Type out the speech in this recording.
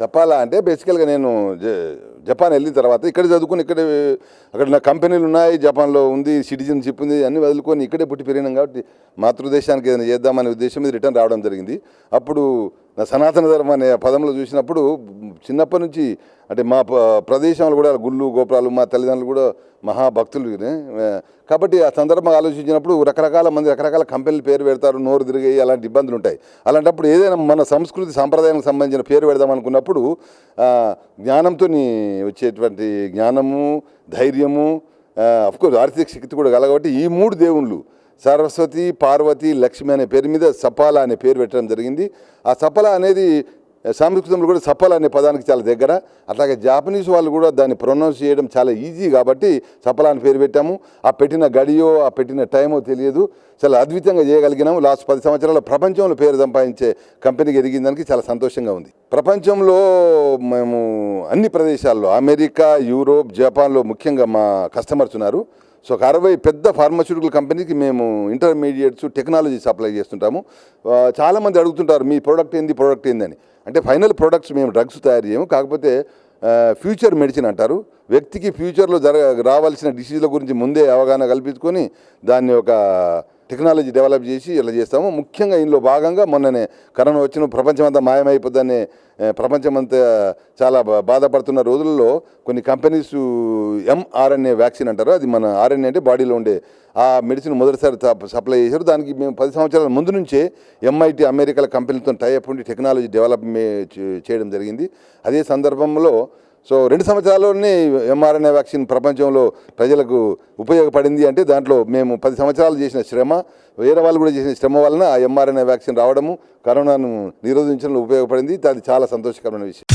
చెప్పాలా అంటే బేసికల్గా నేను జ- జపాన్ వెళ్ళిన తర్వాత ఇక్కడ చదువుకుని ఇక్కడ అక్కడ నా కంపెనీలు ఉన్నాయి జపాన్లో ఉంది సిటిజన్షిప్ ఉంది అన్ని వదులుకొని ఇక్కడే పుట్టి పెరిగినాం కాబట్టి మాతృదేశానికి ఏదైనా చేద్దామనే ఉద్దేశం మీద రిటర్న్ రావడం జరిగింది. అప్పుడు నా సనాతన ధర్మం అనే పదంలో చూసినప్పుడు చిన్నప్పటి నుంచి అంటే మా ప్రదేశంలో కూడా గుళ్ళు గోపురాలు మా తల్లిదండ్రులు కూడా మహాభక్తులు కాబట్టి ఆ సందర్భంగా ఆలోచించినప్పుడు రకరకాల మంది రకరకాల కంపెనీలు పేరు పెడతారు నోరు తిరిగి అలాంటి ఇబ్బందులు ఉంటాయి. అలాంటప్పుడు ఏదైనా మన సంస్కృతి సాంప్రదాయానికి సంబంధించిన పేరు పెడదాం అనుకున్నప్పుడు జ్ఞానంతో వచ్చేటువంటి జ్ఞానము ధైర్యము అఫ్కోర్స్ ఆర్థిక శక్తి కూడా కలగబట్టి ఈ మూడు దేవుళ్ళు సరస్వతి పార్వతి లక్ష్మి అనే పేరు మీద సపాల అనే పేరు పెట్టడం జరిగింది. ఆ సపాల అనేది సంస్కృతంలో కూడా సఫల అనే పదానికి చాలా దగ్గర. అట్లాగే జాపనీస్ వాళ్ళు కూడా దాన్ని ప్రొనౌన్స్ చేయడం చాలా ఈజీ కాబట్టి సఫల అని పేరు పెట్టాము. ఆ పెట్టిన గడియో ఆ పెట్టిన టైమో తెలియదు. చాలా అద్భుతంగా చేయగలిగినాము. లాస్ట్ పది సంవత్సరాల ప్రపంచంలో పేరు సంపాదించే కంపెనీకి ఎదిగిన దానికి చాలా సంతోషంగా ఉంది. ప్రపంచంలో మేము అన్ని ప్రదేశాల్లో అమెరికా యూరోప్ జపాన్లో ముఖ్యంగా మా కస్టమర్స్ ఉన్నారు. సో ఒక అరవై పెద్ద ఫార్మాస్యూటికల్ కంపెనీకి మేము ఇంటర్మీడియట్స్ టెక్నాలజీ సప్లై చేస్తుంటాము. చాలామంది అడుగుతుంటారు మీ ప్రోడక్ట్ ఏంది ప్రోడక్ట్ ఏందని? అంటే ఫైనల్ ప్రోడక్ట్స్ మేము డ్రగ్స్ తయారు చేయము. కాకపోతే ఫ్యూచర్ మెడిసిన్ అంటారు. వ్యక్తికి ఫ్యూచర్లో జరగ రావాల్సిన డిసీజ్ల గురించి ముందే అవగాహన కల్పించుకొని దాన్ని ఒక టెక్నాలజీ డెవలప్ చేసి ఇలా చేస్తాము. ముఖ్యంగా ఇందులో భాగంగా మొన్ననే కరోనా వచ్చిన ప్రపంచమంతా మాయమైపోద్దని ప్రపంచమంతా చాలా బా- బాధపడుతున్న రోజుల్లో కొన్ని కంపెనీస్ ఎంఆర్ఎన్ఏ వ్యాక్సిన్ అంటారు. అది మన ఆర్ఎన్ఏ అంటే బాడీలో ఉండే ఆ మెడిసిన్ మొదటిసారి సప్లై చేశారు. దానికి మేము పది సంవత్సరాల ముందు నుంచే ఎంఐటి అమెరికాల కంపెనీలతో టైఅప్ ఉండి టెక్నాలజీ డెవలప్ చేయడం జరిగింది. అదే సందర్భంలో సో రెండు సంవత్సరాల్లోనే ఎంఆర్ఎన్ఏ వ్యాక్సిన్ ప్రపంచంలో ప్రజలకు ఉపయోగపడింది అంటే దాంట్లో మేము పది సంవత్సరాలు చేసిన శ్రమ వేరే వాళ్ళు కూడా చేసిన శ్రమ వలన ఆ ఎంఆర్ఎన్ఏ వ్యాక్సిన్ రావడము కరోనాను నిరోధించడంలో ఉపయోగపడింది. అది చాలా సంతోషకరమైన విషయం.